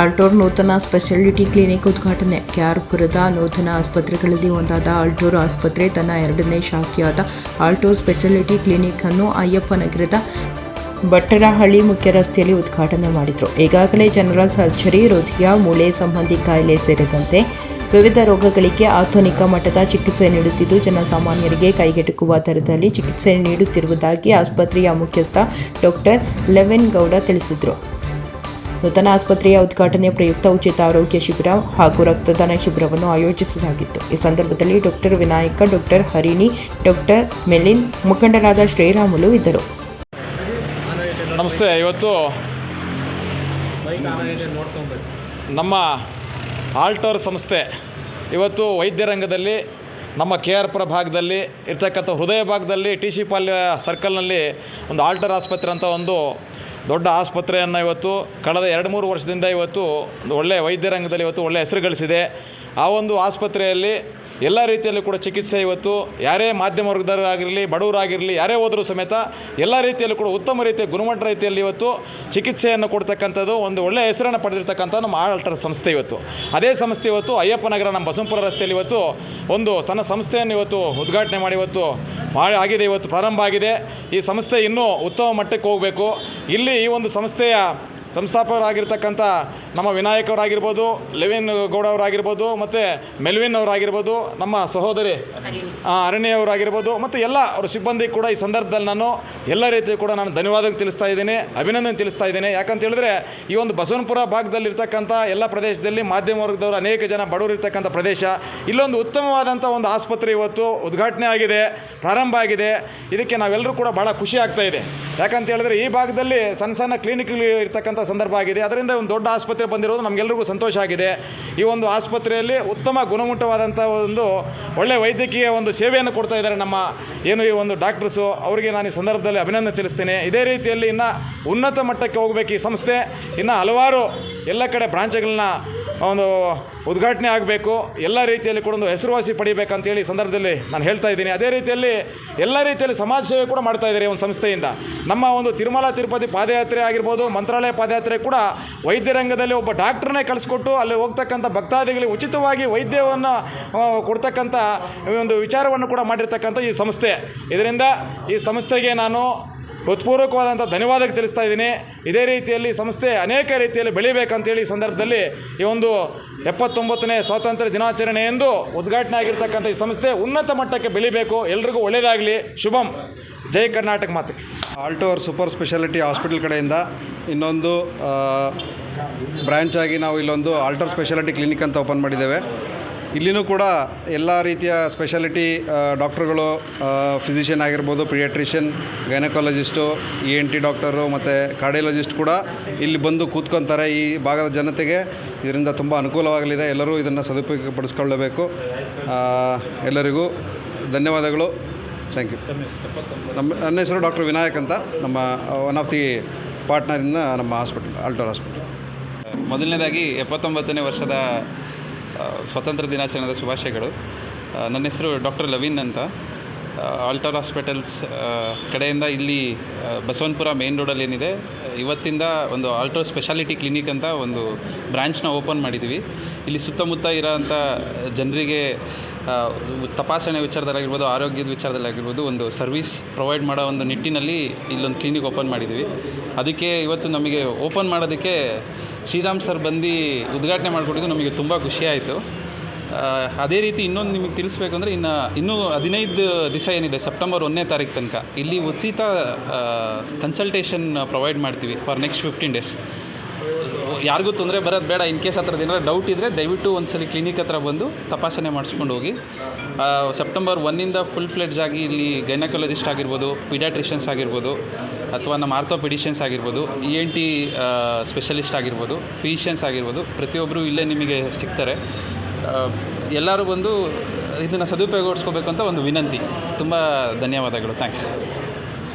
ಆಲ್ಟೋರ್ ನೂತನ speciality clinic ಉದ್ಘಾಟನೆ. ಕ್ಯಾರ್ಪುರದ ನೂತನ ಆಸ್ಪತ್ರೆಗಳಲ್ಲಿ ಒಂದಾದ ಆಲ್ಟೋರ್ ಆಸ್ಪತ್ರೆ ತನ್ನ ಎರಡನೇ ಶಾಖೆಯಾದ ಆಲ್ಟೋರ್ ಸ್ಪೆಷಾಲಿಟಿ ಕ್ಲಿನಿಕ್ ಅನ್ನು ಅಯ್ಯಪ್ಪ ನಗರದ ಭಟ್ಟರಹಳ್ಳಿ ಮುಖ್ಯ ರಸ್ತೆಯಲ್ಲಿ ಉದ್ಘಾಟನೆ ಮಾಡಿದರು. ಈಗಾಗಲೇ ಜನರಲ್ ಸರ್ಜರಿ, ಹೃದಯ, ಮೂಳೆ ಸಂಬಂಧಿ ಕಾಯಿಲೆ ಸೇರಿದಂತೆ ವಿವಿಧ ರೋಗಗಳಿಗೆ ಆಧುನಿಕ ಮಟ್ಟದ ಚಿಕಿತ್ಸೆ ನೀಡುತ್ತಿದ್ದು, ಜನಸಾಮಾನ್ಯರಿಗೆ ಕೈಗೆಟುಕುವ ದರದಲ್ಲಿ ಚಿಕಿತ್ಸೆ ನೀಡುತ್ತಿರುವುದಾಗಿ ಆಸ್ಪತ್ರೆಯ ಮುಖ್ಯಸ್ಥ ಡಾಕ್ಟರ್ ಲೆವೆನ್ ಗೌಡ ತಿಳಿಸಿದರು. ನೂತನ ಆಸ್ಪತ್ರೆಯ ಉದ್ಘಾಟನೆ ಪ್ರಯುಕ್ತ ಉಚಿತ ಆರೋಗ್ಯ ಶಿಬಿರ ಹಾಗೂ ರಕ್ತದಾನ ಶಿಬಿರವನ್ನು ಆಯೋಜಿಸಲಾಗಿತ್ತು. ಈ ಸಂದರ್ಭದಲ್ಲಿ doctor Vinayak, doctor Harini, doctor melon ಮುಖಂಡರಾದ ಶ್ರೀರಾಮುಲು ಇದ್ದರು. ನಮಸ್ತೆ. ಇವತ್ತು ನಮ್ಮ ಆಲ್ಟೋರ್ ಸಂಸ್ಥೆ ಇವತ್ತು ವೈದ್ಯರಂಗದಲ್ಲಿ ನಮ್ಮ ಕೆ ಆರ್ ಪುರ ಭಾಗದಲ್ಲಿ, ಇರ್ತಕ್ಕಂಥ ಹೃದಯ ಭಾಗದಲ್ಲಿ, ಟಿ ಸಿ ಪಾಲ್ಯ ಸರ್ಕಲ್ನಲ್ಲಿ ಒಂದು ಆಲ್ಟರ್ ಆಸ್ಪತ್ರೆ ಅಂತ ಒಂದು ದೊಡ್ಡ ಆಸ್ಪತ್ರೆಯನ್ನು ಇವತ್ತು ಕಳೆದ ಎರಡು ಮೂರು ವರ್ಷದಿಂದ ಇವತ್ತು ಒಳ್ಳೆಯ ವೈದ್ಯರಂಗದಲ್ಲಿ ಇವತ್ತು ಒಳ್ಳೆಯ ಹೆಸರು ಗಳಿಸಿದೆ. ಆ ಒಂದು ಆಸ್ಪತ್ರೆಯಲ್ಲಿ ಎಲ್ಲ ರೀತಿಯಲ್ಲೂ ಕೂಡ ಚಿಕಿತ್ಸೆ ಇವತ್ತು ಯಾರೇ ಮಾಧ್ಯಮ ವರ್ಗದವರಾಗಿರಲಿ, ಬಡವರಾಗಿರಲಿ, ಯಾರೇ ಹೋದರೂ ಸಮೇತ ಎಲ್ಲ ರೀತಿಯಲ್ಲೂ ಕೂಡ ಉತ್ತಮ ರೀತಿಯ ಗುಣಮಟ್ಟ ರೀತಿಯಲ್ಲಿ ಇವತ್ತು ಚಿಕಿತ್ಸೆಯನ್ನು ಕೊಡ್ತಕ್ಕಂಥದ್ದು ಒಂದು ಒಳ್ಳೆಯ ಹೆಸರನ್ನು ಪಡೆದಿರ್ತಕ್ಕಂಥ ನಮ್ಮ ಆಡಳಿತ ಸಂಸ್ಥೆ ಇವತ್ತು. ಅದೇ ಸಂಸ್ಥೆ ಇವತ್ತು ಅಯ್ಯಪ್ಪ ನಗರ ನಮ್ಮ ಬಸವಂಪುರ ರಸ್ತೆಯಲ್ಲಿ ಇವತ್ತು ಒಂದು ಸಣ್ಣ ಸಂಸ್ಥೆಯನ್ನು ಇವತ್ತು ಉದ್ಘಾಟನೆ ಮಾಡಿ ಇವತ್ತು ಆಗಿದೆ, ಇವತ್ತು ಪ್ರಾರಂಭ ಆಗಿದೆ. ಈ ಸಂಸ್ಥೆ ಇನ್ನೂ ಉತ್ತಮ ಮಟ್ಟಕ್ಕೆ ಹೋಗಬೇಕು. ಇಲ್ಲಿ ಈ ಒಂದು ಸಂಸ್ಥೆಯ ಸಂಸ್ಥಾಪಕರಾಗಿರ್ತಕ್ಕಂಥ ನಮ್ಮ ವಿನಾಯಕ್ ಅವರಾಗಿರ್ಬೋದು ಲೆವಿನ್ ಗೌಡ ಅವರಾಗಿರ್ಬೋದು ಮತ್ತು ಮೆಲ್ವಿನ್ ಅವರಾಗಿರ್ಬೋದು, ನಮ್ಮ ಸಹೋದರಿ ಅರಣ್ಯ ಅವರಾಗಿರ್ಬೋದು, ಮತ್ತು ಎಲ್ಲ ಅವ್ರ ಸಿಬ್ಬಂದಿ ಕೂಡ ಈ ಸಂದರ್ಭದಲ್ಲಿ ನಾನು ಎಲ್ಲ ರೀತಿಯೂ ಕೂಡ ನಾನು ಧನ್ಯವಾದ ತಿಳಿಸ್ತಾ ಇದ್ದೀನಿ, ಅಭಿನಂದನೆ ತಿಳಿಸ್ತಾ ಇದ್ದೀನಿ. ಯಾಕಂತ ಹೇಳಿದ್ರೆ ಈ ಒಂದು ಬಸವನಪುರ ಭಾಗದಲ್ಲಿರ್ತಕ್ಕಂಥ ಎಲ್ಲ ಪ್ರದೇಶದಲ್ಲಿ ಮಾಧ್ಯಮ ವರ್ಗದವರು ಅನೇಕ ಜನ ಬಡವರು ಇರ್ತಕ್ಕಂಥ ಪ್ರದೇಶ. ಇಲ್ಲೊಂದು ಉತ್ತಮವಾದಂಥ ಒಂದು ಆಸ್ಪತ್ರೆ ಇವತ್ತು ಉದ್ಘಾಟನೆ ಆಗಿದೆ, ಪ್ರಾರಂಭ ಆಗಿದೆ. ಇದಕ್ಕೆ ನಾವೆಲ್ಲರೂ ಕೂಡ ಭಾಳ ಖುಷಿ ಆಗ್ತಾ ಇದೆ. ಯಾಕಂತ ಹೇಳಿದ್ರೆ ಈ ಭಾಗದಲ್ಲಿ ಸಣ್ಣ ಸಣ್ಣ ಕ್ಲಿನಿಕ್ಗಳು ಇರ್ತಕ್ಕಂಥ ಸಂದರ್ಭ ಆಗಿದೆ. ಅದರಿಂದ ಒಂದು ದೊಡ್ಡ ಆಸ್ಪತ್ರೆ ಬಂದಿರೋದು ನಮಗೆಲ್ಲರಿಗೂ ಸಂತೋಷ ಆಗಿದೆ. ಈ ಒಂದು ಆಸ್ಪತ್ರೆಯಲ್ಲಿ ಉತ್ತಮ ಗುಣಮಟ್ಟವಾದಂಥ ಒಂದು ಒಳ್ಳೆಯ ವೈದ್ಯಕೀಯ ಒಂದು ಸೇವೆಯನ್ನು ಕೊಡ್ತಾ ಇದ್ದಾರೆ ನಮ್ಮ ಏನು ಈ ಒಂದು ಡಾಕ್ಟರ್ಸು. ಅವರಿಗೆ ನಾನು ಈ ಸಂದರ್ಭದಲ್ಲಿ ಅಭಿನಂದನೆ ಚಲಿಸ್ತೇನೆ ಇದೇ ರೀತಿಯಲ್ಲಿ ಇನ್ನು ಉನ್ನತ ಮಟ್ಟಕ್ಕೆ ಹೋಗಬೇಕು ಈ ಸಂಸ್ಥೆ. ಇನ್ನು ಹಲವಾರು ಎಲ್ಲ ಕಡೆ ಬ್ರಾಂಚ್ಗಳನ್ನ ಒಂದು ಉದ್ಘಾಟನೆ ಆಗಬೇಕು, ಎಲ್ಲ ರೀತಿಯಲ್ಲಿ ಕೂಡ ಒಂದು ಹೆಸರುವಾಸಿ ಪಡಿಬೇಕಂತೇಳಿ ಸಂದರ್ಭದಲ್ಲಿ ನಾನು ಹೇಳ್ತಾ ಇದ್ದೀನಿ. ಅದೇ ರೀತಿಯಲ್ಲಿ ಎಲ್ಲ ರೀತಿಯಲ್ಲಿ ಸಮಾಜ ಸೇವೆ ಕೂಡ ಮಾಡ್ತಾ ಇದ್ದಾರೆ ಒಂದು ಸಂಸ್ಥೆಯಿಂದ. ನಮ್ಮ ಒಂದು ತಿರುಮಲ ತಿರುಪತಿ ಪಾದಯಾತ್ರೆ ಆಗಿರ್ಬೋದು, ಮಂತ್ರಾಲಯ ಪಾದಯಾತ್ರೆ ಕೂಡ ವೈದ್ಯರಂಗದಲ್ಲಿ ಒಬ್ಬ ಡಾಕ್ಟ್ರನ್ನೇ ಕಲಿಸ್ಕೊಟ್ಟು ಅಲ್ಲಿ ಹೋಗ್ತಕ್ಕಂಥ ಭಕ್ತಾದಿಗಳಿಗೆ ಉಚಿತವಾಗಿ ವೈದ್ಯವನ್ನು ಕೊಡ್ತಕ್ಕಂಥ ಒಂದು ವಿಚಾರವನ್ನು ಕೂಡ ಮಾಡಿರ್ತಕ್ಕಂಥ ಈ ಸಂಸ್ಥೆ. ಇದರಿಂದ ಈ ಸಂಸ್ಥೆಗೆ ನಾನು ಹೃತ್ಪೂರ್ವಕವಾದಂಥ ಧನ್ಯವಾದಕ್ಕೆ ತಿಳಿಸ್ತಾ ಇದ್ದೀನಿ. ಇದೇ ರೀತಿಯಲ್ಲಿ ಸಂಸ್ಥೆ ಅನೇಕ ರೀತಿಯಲ್ಲಿ ಬೆಳಿಬೇಕಂತೇಳಿ ಈ ಸಂದರ್ಭದಲ್ಲಿ ಈ ಒಂದು ಎಪ್ಪತ್ತೊಂಬತ್ತನೇ ಸ್ವಾತಂತ್ರ್ಯ ದಿನಾಚರಣೆ ಎಂದು ಉದ್ಘಾಟನೆ ಆಗಿರ್ತಕ್ಕಂಥ ಈ ಸಂಸ್ಥೆ ಉನ್ನತ ಮಟ್ಟಕ್ಕೆ ಬೆಳಿಬೇಕು. ಎಲ್ರಿಗೂ ಒಳ್ಳೆಯದಾಗಲಿ ಶುಭಂ. ಜೈ ಕರ್ನಾಟಕ ಮಾತೆ. ಆಲ್ಟೋರ್ ಸೂಪರ್ ಸ್ಪೆಷಾಲಿಟಿ ಹಾಸ್ಪಿಟಲ್ ಕಡೆಯಿಂದ ಇನ್ನೊಂದು ಬ್ರ್ಯಾಂಚ್ ಆಗಿ ನಾವು ಇಲ್ಲೊಂದು ಆಲ್ಟೋರ್ ಸ್ಪೆಷಾಲಿಟಿ ಕ್ಲಿನಿಕ್ ಅಂತ ಓಪನ್ ಮಾಡಿದ್ದೇವೆ. ಇಲ್ಲಿನೂ ಕೂಡ ಎಲ್ಲ ರೀತಿಯ ಸ್ಪೆಷಾಲಿಟಿ ಡಾಕ್ಟ್ರುಗಳು ಫಿಸಿಷಿಯನ್ ಆಗಿರ್ಬೋದು paediatrician gynaecologist E N T doctor ಮತ್ತು ಕಾರ್ಡಿಯಾಲಜಿಸ್ಟ್ ಕೂಡ ಇಲ್ಲಿ ಬಂದು ಕೂತ್ಕೊತಾರೆ ಈ ಭಾಗದ ಜನತೆಗೆ. ಇದರಿಂದ ತುಂಬ ಅನುಕೂಲವಾಗಲಿದೆ. ಎಲ್ಲರೂ ಇದನ್ನು ಸದುಪಯೋಗಪಡಿಸ್ಕೊಳ್ಳಬೇಕು. ಎಲ್ಲರಿಗೂ ಧನ್ಯವಾದಗಳು. ಥ್ಯಾಂಕ್ ಯು ನಮ್ಮ, ನನ್ನ ಹೆಸರು ಡಾಕ್ಟರ್ ವಿನಾಯಕ್ ಅಂತ. ನಮ್ಮ ಒನ್ ಆಫ್ ದಿ ಪಾರ್ಟ್ನರಿಂದ ನಮ್ಮ ಹಾಸ್ಪಿಟಲ್ ಆಲ್ಟರ್ ಹಾಸ್ಪಿಟಲ್ ಮೊದಲನೇದಾಗಿ ಎಪ್ಪತ್ತೊಂಬತ್ತನೇ ವರ್ಷದ ಸ್ವಾತಂತ್ರ್ಯ ದಿನಾಚರಣೆದ ಶುಭಾಶಯಗಳು. ನನ್ನ ಹೆಸರು ಡಾಕ್ಟರ್ ಲವೀನ್ ಅಂತ. ಆಲ್ಟರ್ ಹಾಸ್ಪಿಟಲ್ಸ್ ಕಡೆಯಿಂದ ಇಲ್ಲಿ ಬಸವನ್ಪುರ ಮೇನ್ ರೋಡಲ್ಲಿ ಏನಿದೆ, ಇವತ್ತಿಂದ ಒಂದು ಆಲ್ಟರ್ ಸ್ಪೆಷಾಲಿಟಿ ಕ್ಲಿನಿಕ್ ಅಂತ ಒಂದು ಬ್ರ್ಯಾಂಚ್ನ ಓಪನ್ ಮಾಡಿದ್ದೀವಿ ಇಲ್ಲಿ ಸುತ್ತಮುತ್ತ ಇರೋಂಥ ಜನರಿಗೆ ತಪಾಸಣೆ ವಿಚಾರದಲ್ಲಾಗಿರ್ಬೋದು, ಆರೋಗ್ಯದ ವಿಚಾರದಲ್ಲಾಗಿರ್ಬೋದು, ಒಂದು ಸರ್ವಿಸ್ ಪ್ರೊವೈಡ್ ಮಾಡೋ ಒಂದು ನಿಟ್ಟಿನಲ್ಲಿ ಇಲ್ಲೊಂದು ಕ್ಲಿನಿಕ್ ಓಪನ್ ಮಾಡಿದ್ದೀವಿ ಅದಕ್ಕೆ ಇವತ್ತು ನಮಗೆ ಓಪನ್ ಮಾಡೋದಕ್ಕೆ ಶ್ರೀರಾಮ್ ಸರ್ ಬಂದು ಉದ್ಘಾಟನೆ ಮಾಡಿಕೊಟ್ಟಿದ್ದು ನಮಗೆ ತುಂಬ ಖುಷಿಯಾಯಿತು ಅದೇ ರೀತಿ ಇನ್ನೊಂದು ನಿಮಗೆ ತಿಳಿಸ್ಬೇಕಂದ್ರೆ ಇನ್ನು ಇನ್ನೂ ಹದಿನೈದು ದಿವಸ ಏನಿದೆ, ಸೆಪ್ಟೆಂಬರ್ ಒಂದನೇ ತಾರೀಕು ತನಕ. ಇಲ್ಲಿ ಉಚಿತ ಕನ್ಸಲ್ಟೇಷನ್ ಪ್ರೊವೈಡ್ ಮಾಡ್ತೀವಿ ಫಾರ್ ನೆಕ್ಸ್ಟ್ ಫಿಫ್ಟೀನ್ ಡೇಸ್ ಯಾರಿಗೂ ತೊಂದರೆ ಬರೋದು ಬೇಡ ಇನ್ ಕೇಸ್ ಹತ್ರದ ಏನಾದ್ರು ಡೌಟ್ ಇದ್ದರೆ ದಯವಿಟ್ಟು ಒಂದ್ಸಲಿ ಕ್ಲಿನಿಕ್ ಹತ್ರ ಬಂದು ತಪಾಸಣೆ ಮಾಡಿಸ್ಕೊಂಡು ಹೋಗಿ. ಸೆಪ್ಟೆಂಬರ್ ಒನ್ನಿಂದ ಫುಲ್ ಫ್ಲೆಡ್ಜ್ ಆಗಿ ಇಲ್ಲಿ ಗೈನಕಾಲಜಿಸ್ಟ್ ಆಗಿರ್ಬೋದು ಪಿಡಾಟ್ರಿಷಿಯನ್ಸ್ ಆಗಿರ್ಬೋದು, ಅಥವಾ ನಮ್ಮ ಆರ್ಥೋಪಿಡಿಷಿಯನ್ಸ್ ಆಗಿರ್ಬೋದು ಇ ಎನ್ ಟಿ ಸ್ಪೆಷಲಿಸ್ಟ್ ಆಗಿರ್ಬೋದು ಫಿಷಿಯನ್ಸ್ ಆಗಿರ್ಬೋದು ಪ್ರತಿಯೊಬ್ಬರು ಇಲ್ಲೇ ನಿಮಗೆ ಸಿಗ್ತಾರೆ. ಎಲ್ಲರೂ ಬಂದು ಇದನ್ನು ಸದುಪಯೋಗಪಡಿಸ್ಕೋಬೇಕು ಅಂತ ಒಂದು ವಿನಂತಿ. ತುಂಬ ಧನ್ಯವಾದಗಳು. ಥ್ಯಾಂಕ್ಸ್